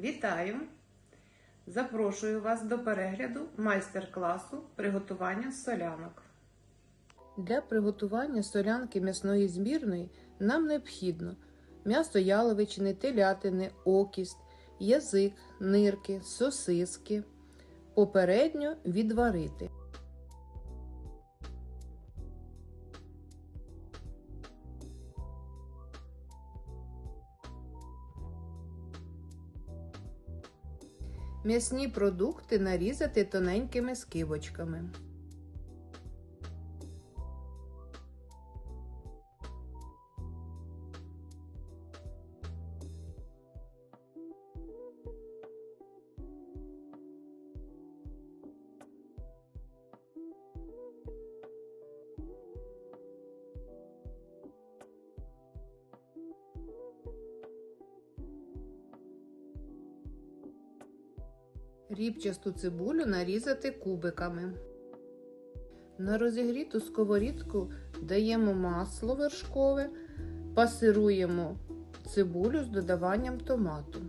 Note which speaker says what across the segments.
Speaker 1: Вітаю! Запрошую вас до перегляду майстер-класу приготування солянок. Для приготування солянки м'ясної збірної нам необхідно м'ясо яловичини, телятини, окість, язик, нирки, сосиски. Попередньо відварити. М'ясні продукти нарізати тоненькими скибочками. Рібчасту цибулю нарізати кубиками. На розігріту сковорідку даємо масло вершкове, пасируємо цибулю з додаванням томату.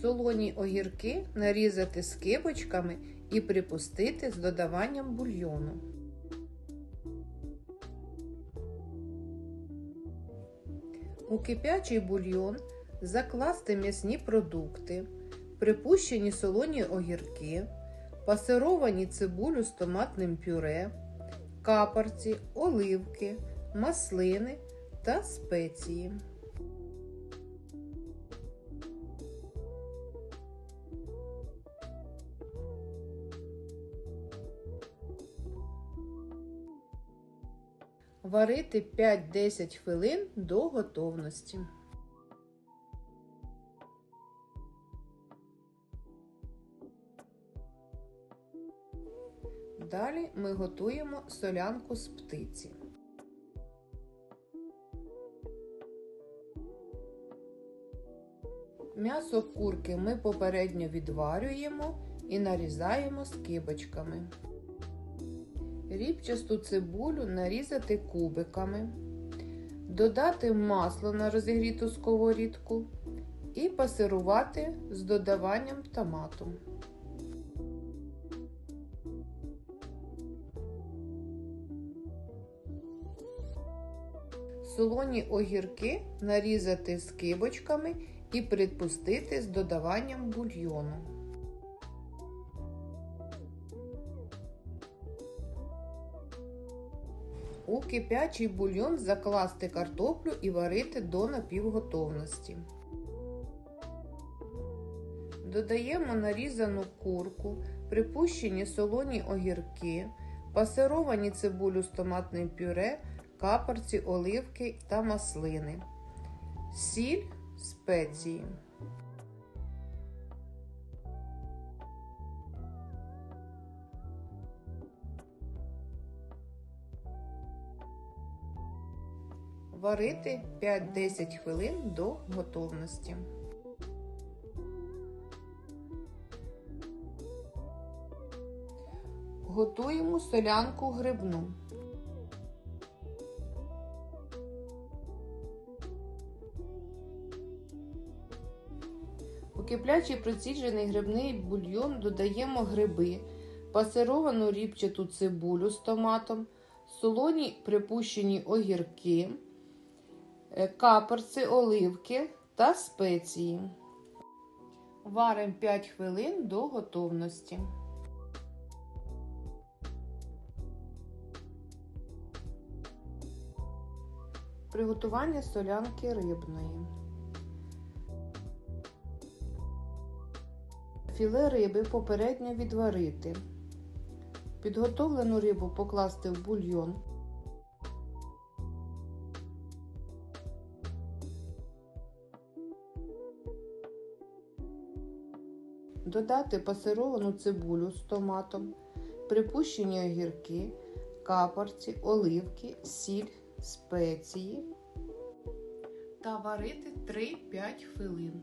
Speaker 1: Солоні огірки нарізати скибочками і припустити з додаванням бульйону. У кипячий бульйон закласти м'ясні продукти, припущені солоні огірки, пасировані цибулю з томатним пюре, капарці, оливки, маслини та спеції. Варити 5-10 хвилин до готовності. Далі ми готуємо солянку з птиці. М'ясо курки ми попередньо відварюємо і нарізаємо скибочками. Рібчасту цибулю нарізати кубиками, додати масло на розігріту сковорідку і пасирувати з додаванням томату. Солоні огірки нарізати скибочками і припустити з додаванням бульйону. У кипячий бульйон закласти картоплю і варити до напівготовності. Додаємо нарізану курку, припущені солоні огірки, пасировані цибулю з томатним пюре, капарці, оливки та маслини, сіль, спеції. Варити 5-10 хвилин до готовності. Готуємо солянку грибну. У киплячий проціджений грибний бульйон додаємо гриби, пасировану рібчату цибулю з томатом, солоні припущені огірки, каперці, оливки та спеції. Варимо 5 хвилин до готовності. Приготування солянки рибної. Філе риби попередньо відварити. Підготовлену рибу покласти в бульйон. Додати пасировану цибулю з томатом, припущені огірки, капорці, оливки, сіль, спеції та варити 3-5 хвилин.